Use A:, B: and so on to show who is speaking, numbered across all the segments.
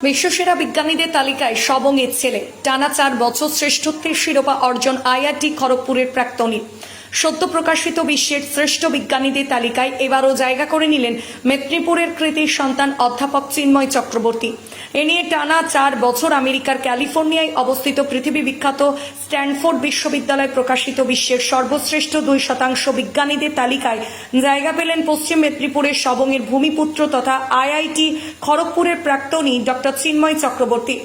A: বিশ্বসেরা বিজ্ঞানীদের তালিকায় সবং এর ছেলে। টানা চার বছর শ্রেষ্ঠত্বের শিরোপা অর্জন আইআইটি খড়গপুরের প্রাক্তনী। সদ্য প্রকাশিত বিশ্বের শ্রেষ্ঠ বিজ্ঞানীদের তালিকায় এবারও জায়গা করে নিলেন মেদিনীপুরের কৃতির সন্তান অধ্যাপক চিন্ময় চক্রবর্তী। এ নিয়ে টানা চার বছর আমেরিকার ক্যালিফোর্নিয়ায় অবস্থিত পৃথিবী বিখ্যাত স্ট্যানফোর্ড বিশ্ববিদ্যালয় প্রকাশিত বিশ্বের সর্বশ্রেষ্ঠ দুই শতাংশ বিজ্ঞানীদের তালিকায় জায়গা পেলেন পশ্চিম মেদিনীপুরের সবংয়ের ভূমিপুত্র তথা আইআইটি খড়গপুরের প্রাক্তনী ডক্টর চিন্ময় চক্রবর্তী।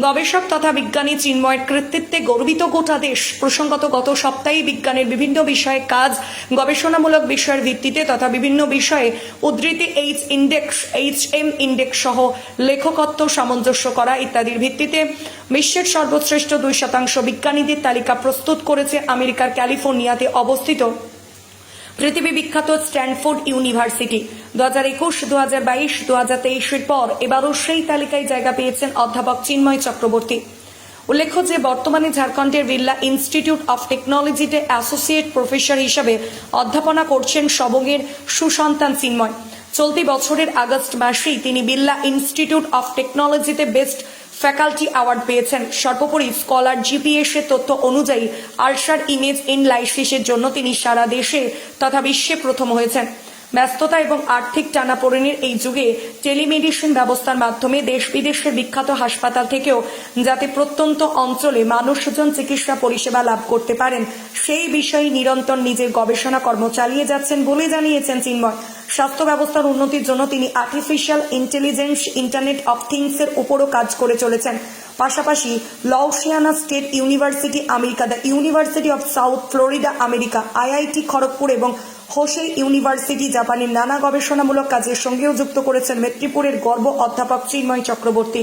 A: গবেষক তথা বিজ্ঞানী চিন্ময়ের কৃতিত্বে গর্বিত গোটা দেশ। প্রসঙ্গত গত সপ্তাহে বিজ্ঞানের বিভিন্ন বিষয়ে কাজ, গবেষণামূলক বিষয়ের ভিত্তিতে তথা বিভিন্ন বিষয়ে উদ্ধৃতি H index H M index সহ লেখকত্ব সামঞ্জস্য করা ইত্যাদির ভিত্তিতে বিশ্বের সর্বশ্রেষ্ঠ দুই শতাংশ বিজ্ঞানীদের তালিকা প্রস্তুত করেছে আমেরিকার ক্যালিফোর্নিয়াতে অবস্থিত পৃথিবী বিখ্যাত স্ট্যানফোর্ড ইউনিভার্সিটি। দু হাজার একুশ, দু হাজার বাইশ, দু হাজার তেইশের পর এবারও সেই তালিকায় জায়গা পেয়েছেন অধ্যাপক চিন্ময় চক্রবর্তী। উল্লেখ্য যে বর্তমানে ঝাড়খণ্ডের বিড়লা ইনস্টিটিউট অফ টেকনোলজিতে অ্যাসোসিয়েট প্রফেসর হিসাবে অধ্যাপনা করছেন সবংয়ের সুসন্তান চিন্ময়। চলতি বছরের আগস্ট মাসেই তিনি বিড়লা ইনস্টিটিউট অফ টেকনোলজিতে বেস্ট ফ্যাকাল্টি অ্যাওয়ার্ড পেয়েছেন। সর্বোপরি স্কলার জিপিএস এর তথ্য অনুযায়ী আলসার ইমেজ ইন লাইসিসের জন্য তিনি সারা দেশে তথা বিশ্বে প্রথম হয়েছেন। ব্যস্ততা এবং আর্থিক টানাপোড়েনের এই যুগে টেলিমেডিসিন ব্যবস্থার মাধ্যমে দেশ বিদেশের বিখ্যাত হাসপাতাল থেকেও যাতে প্রত্যন্ত অঞ্চলে মানুষজন চিকিৎসা পরিষেবা লাভ করতে পারেন, সেই বিষয়ে নিরন্তর নিজের গবেষণা কর্ম চালিয়ে যাচ্ছেন বলে জানিয়েছেন চিন্ময়। স্বাস্থ্য ব্যবস্থার উন্নতির জন্য তিনি আর্টিফিশিয়াল ইন্টেলিজেন্স ইন্টারনেট অফ থিংসের উপরও কাজ করে চলেছেন। পাশাপাশি Louisiana state university, America, the university of south Florida, America, IIT Kharagpur এবং হোসে ইউনিভার্সিটি, জাপানের নানা গবেষণামূলক কাজের সঙ্গেও যুক্ত করেছেন মেদিনীপুরের গর্ব অধ্যাপক চিন্ময় চক্রবর্তী।